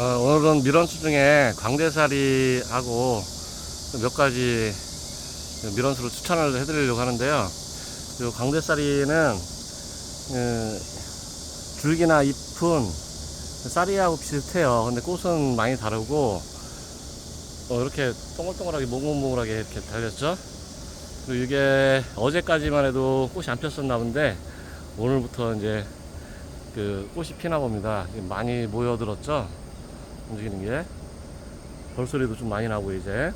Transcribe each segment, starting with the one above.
어, 오늘은 밀원수 중에 광대사리하고 몇 가지 밀원수를 추천을 해드리려고 하는데요. 이 광대사리는 어, 줄기나 잎은 쌀이하고 비슷해요. 근데 꽃은 많이 다르고 어, 이렇게 동글동글하게 몽글몽글하게 이렇게 달렸죠. 그리고 이게 어제까지만 해도 꽃이 안 폈었나 본데 오늘부터 이제 그 꽃이 피나 봅니다. 많이 모여들었죠. 움직이는 게 벌소리도 좀 많이 나고 이제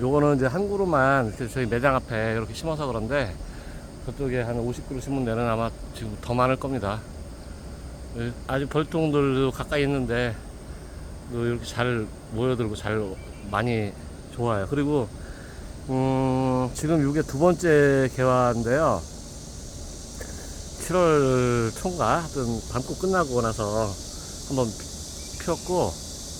요거는 이제 한 그루만 저희 매장 앞에 이렇게 심어서 그런데 그쪽에 한 50그루 심은 데는 아마 지금 더 많을 겁니다. 예, 아직 벌통들도 가까이 있는데 또 이렇게 잘 모여들고 잘 많이 좋아요. 그리고 음, 지금 이게 두 번째 개화인데요. 7월 초인가 하여튼 밤꽃 끝나고 나서 한번 폈고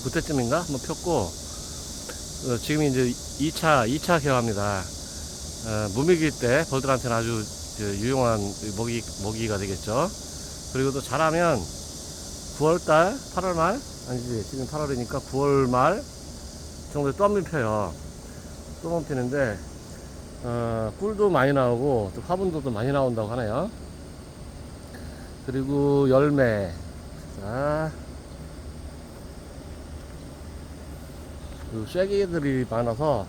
그때쯤인가 한번 폈고 어, 지금 이제 2차 2차 개화입니다. 어, 무미기 때 벌들한테는 아주 그 유용한 먹이 먹이가 되겠죠. 그리고 또 자라면 9월달 8월 말 아니지 지금 8월이니까 9월 말 정도에 또한번 펴요. 또한번 피는데 어, 꿀도 많이 나오고 또 화분도 또 많이 나온다고 하네요. 그리고 열매 자. 그 쐐기들이 많아서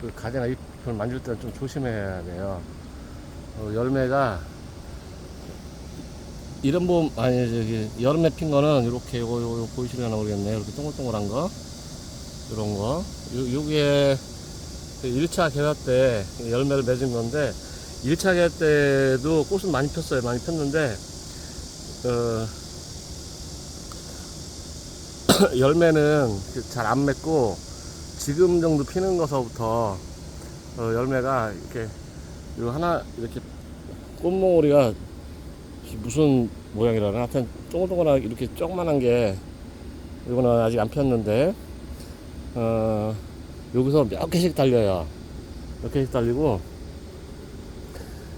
그 가지나 잎을 만질 때는 좀 조심해야 돼요. 어, 열매가 이런 봄 아니 저기 여름에 핀 거는 이렇게 요거 요거 보이시려나 모르겠네요. 이렇게 동글동글한 거 이런 거 요, 요게 1차 개화 때 열매를 맺은 건데 1차 개화 때도 꽃은 많이 폈어요. 많이 폈는데 어, 열매는 잘 안 맺고 지금 정도 피는 거서부터 어, 열매가 이렇게 요 하나 이렇게 꽃몽오리가 무슨 모양이라나? 하여튼 동글동글하게 이렇게 조그만한 게 이거는 아직 안 폈는데 어 여기서 몇 개씩 달려요. 몇 개씩 달리고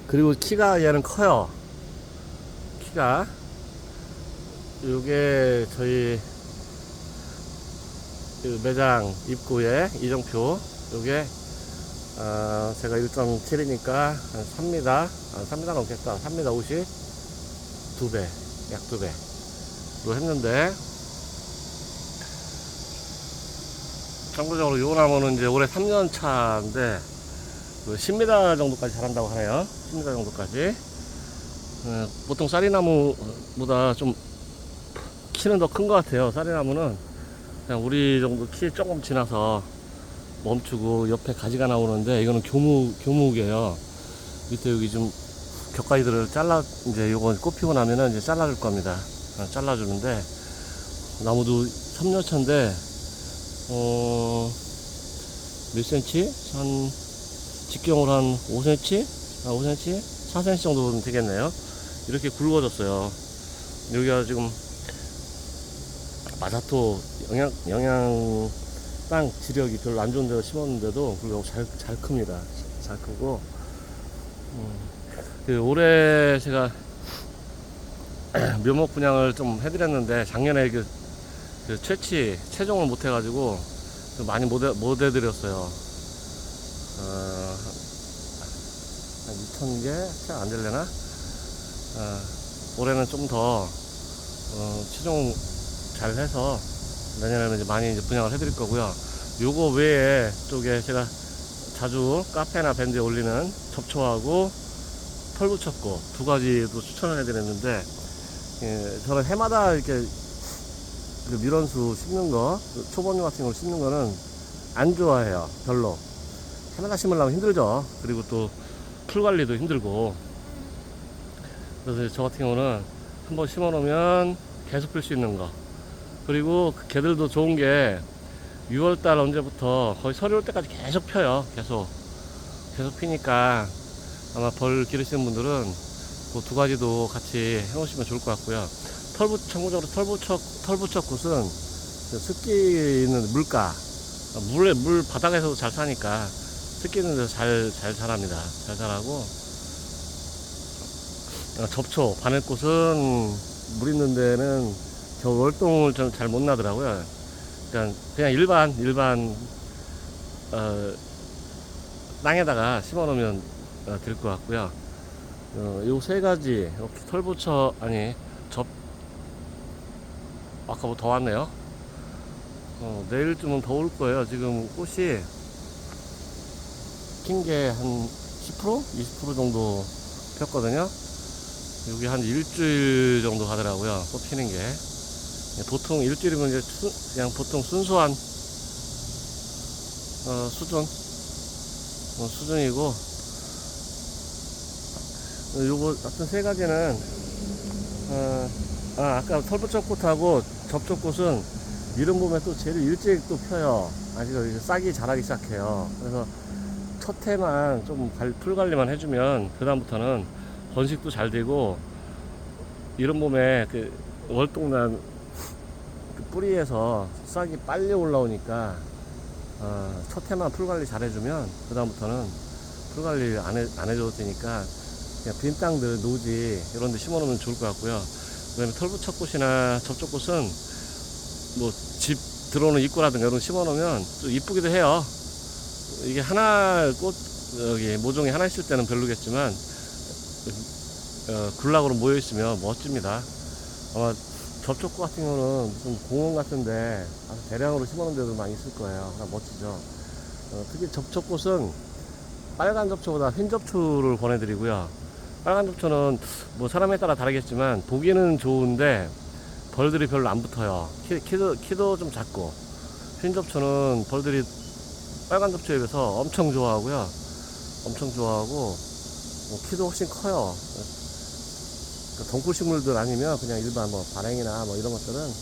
그리고 키가 얘는 커요. 키가 요게 저희 그 매장 입구에 이정표 요게 어, 제가 1.7이니까 한 3m 아, 3m 넘겠다. 3m 50 2배 약 2배로 했는데 참고적으로 요 나무는 이제 올해 3년 차인데 그 10m 정도까지 자란다고 하네요. 10m 정도까지. 어, 보통 쌀이나무보다 좀 키는 더 큰 것 같아요. 쌀이나무는 그냥 우리 정도 키 조금 지나서 멈추고 옆에 가지가 나오는데 이거는 교무 교무개요 밑에 여기 좀 격가지들을 잘라 이제 요거 꽃 피고 나면은 이제 잘라줄 겁니다 어, 잘라주는데 나무도 3년 차인데 어, 몇 센치? 한, 직경으로 한 5cm? 아, 5cm? 4cm 정도는 되겠네요. 이렇게 굵어졌어요. 여기가 지금, 마사토 영양, 영양, 땅 지력이 별로 안 좋은 데서 심었는데도 불구하고 잘, 잘 큽니다. 잘 크고, 음, 그 올해 제가 묘목 분양을 좀 해드렸는데, 작년에 그 그 채취 채종을 못 해가지고 좀 많이 못, 해, 못 해드렸어요. 어, 한 2,000개? 잘안 될려나? 어, 올해는 좀 더, 어, 채종 잘 해서 내년에는 이제 많이 이제 분양을 해드릴 거고요. 요거 외에 쪽에 제가 자주 카페나 밴드에 올리는 접초하고 털붙였고 두 가지도 추천을 해드렸는데, 예, 저는 해마다 이렇게 그 밀원수 심는 거, 그 초본류 같은 거 심는 거는 안 좋아해요. 별로. 해마다 심으려면 힘들죠. 그리고 또 풀 관리도 힘들고. 그래서 저 같은 경우는 한번 심어 놓으면 계속 필 수 있는 거. 그리고 그 개들도 좋은 게 6월달 언제부터 거의 서리 올 때까지 계속 펴요. 계속. 계속 피니까 아마 벌 기르시는 분들은 그 두 가지도 같이 해 놓으시면 좋을 것 같고요. 털부, 참고적으로 털부척, 털부척 굿은 그 습기 있는 물가, 물에, 물 바닥에서도 잘 사니까 습기 있는 데서 잘, 잘 자랍니다. 잘 자라고, 어, 접초, 바늘꽃은 물 있는 데는 저 월동을 좀 잘 못 나더라고요. 그냥 그냥 일반 일반 어, 땅에다가 심어 놓으면 어, 될것 같고요. 어, 요세 가지 이렇게 털부처 아니 접 아까 뭐 더 왔네요. 어, 내일쯤은 더울 거예요. 지금 꽃이 핀 게 한 10% 20% 정도 폈거든요. 여기 한 일주일 정도 가더라고요. 꽃 피는 게. 보통 일주일이면 이제 수- 그냥 보통 순수한 어, 수준 어, 수준이고 어, 요거 같은 세 가지는 어, 아, 아까 털부처꽃하고 접촉 꽃은 이른 봄에 또 제일 일찍 또 펴요. 아직 이제 싹이 자라기 시작해요. 그래서 첫 해만 좀 관- 풀 관리만 해주면 그 다음부터는 번식도 잘 되고 이른 봄에 그 월동난 그 뿌리에서 싹이 빨리 올라오니까 어, 첫 해만 풀 관리 잘 해주면 그 다음부터는 풀 관리 안, 해, 안 해줘도 되니까 그냥 빈 땅들 노지 이런 데 심어 놓으면 좋을 것 같고요. 그 다음에 털부처꽃이나 접촉꽃은 뭐 집 들어오는 입구라든가 이런 거 심어 놓으면 좀 이쁘기도 해요. 이게 하나 꽃 여기 모종이 하나 있을 때는 별로겠지만 어, 군락으로 모여 있으면 멋집니다. 아마 접촉꽃 같은 경우는 무슨 공원 같은데 아주 대량으로 심어놓은 데도 많이 있을 거예요. 아, 멋지죠. 어, 특히 접촉꽃은 빨간 접초보다 흰 접초를 권해드리고요. 빨간 접초는 뭐 사람에 따라 다르겠지만 보기는 좋은데 벌들이 별로 안 붙어요. 키, 키도, 키도 좀 작고 흰 접초는 벌들이 빨간 접초에 비해서 엄청 좋아하고요. 엄청 좋아하고 뭐 키도 훨씬 커요. 그 동굴 식물들 아니면 그냥 일반 뭐 발행이나 뭐 이런 것들은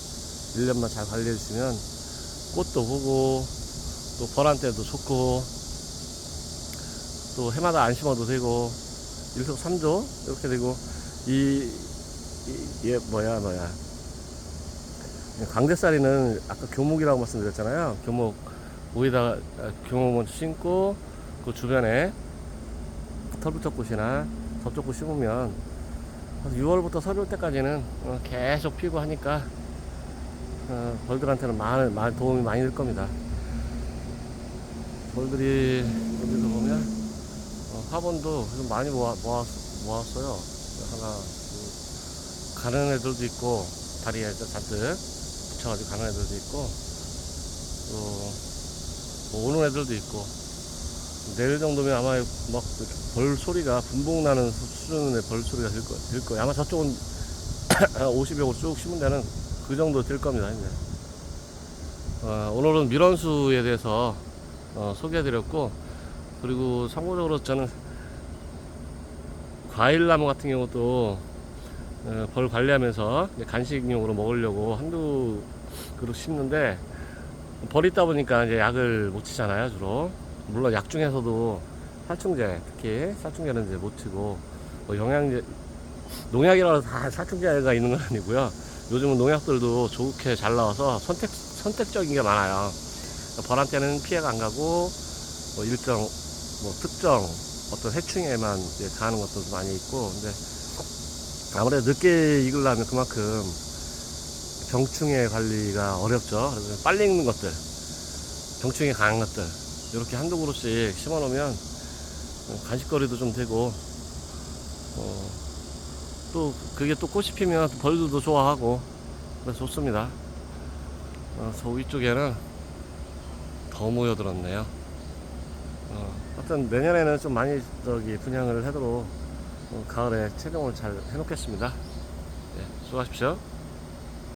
1년만 잘 관리해 주시면 꽃도 보고 또 벌한 때도 좋고 또 해마다 안 심어도 되고 일석삼조 이렇게 되고 이, 이, 얘 뭐야 뭐야. 강대살이는 아까 교목이라고 말씀드렸잖아요. 교목 위에다가 아, 교목 먼저 심고 그 주변에 털부처꽃이나 접촉꽃 심으면 한 6월부터 서울 때까지는 어, 계속 피고 하니까 어, 벌들한테는 많은, 많은 도움이 많이 될 겁니다. 벌들이 여기서 보면 어, 화분도 좀 많이 모아, 모았, 모았어요. 하나, 둘, 가는 애들도 있고 다리에 잔뜩 붙여가지고 가는 애들도 있고 또 뭐 오는 애들도 있고 내일 정도면 아마 막 벌 소리가 분봉 나는 수준의 벌 소리가 들, 거, 들 거예요. 아마 저쪽은 50여고 쭉 심은 데는 그 정도 될 겁니다. 이제. 어, 오늘은 밀원수에 대해서 어, 소개해드렸고 그리고 참고적으로 저는 과일나무 같은 경우도 어, 벌 관리하면서 간식용으로 먹으려고 한두 그릇 심는데 벌이 있다 보니까 이제 약을 못 치잖아요 주로 물론 약 중에서도 살충제 특히 살충제는 이제 못 치고 뭐 영양제 농약이라고 다 살충제가 있는 건 아니고요. 요즘은 농약들도 좋게 잘 나와서 선택 선택적인 게 많아요. 벌한테는 피해가 안 가고 뭐 일정 뭐 특정 어떤 해충에만 이제 가는 것도 많이 있고 근데 아무래도 늦게 익으려면 그만큼 병충해 관리가 어렵죠. 그래서 빨리 익는 것들 병충해 강한 것들 이렇게 한두 그루씩 심어 놓으면 간식거리도 좀 되고 어, 또 그게 또 꽃이 피면 벌들도 좋아하고 그래서 좋습니다. 어, 저 위쪽에는 더 모여들었네요. 어, 하여튼 내년에는 좀 많이 저기 분양을 하도록 어, 가을에 채종을 잘 해놓겠습니다. 예, 수고하십시오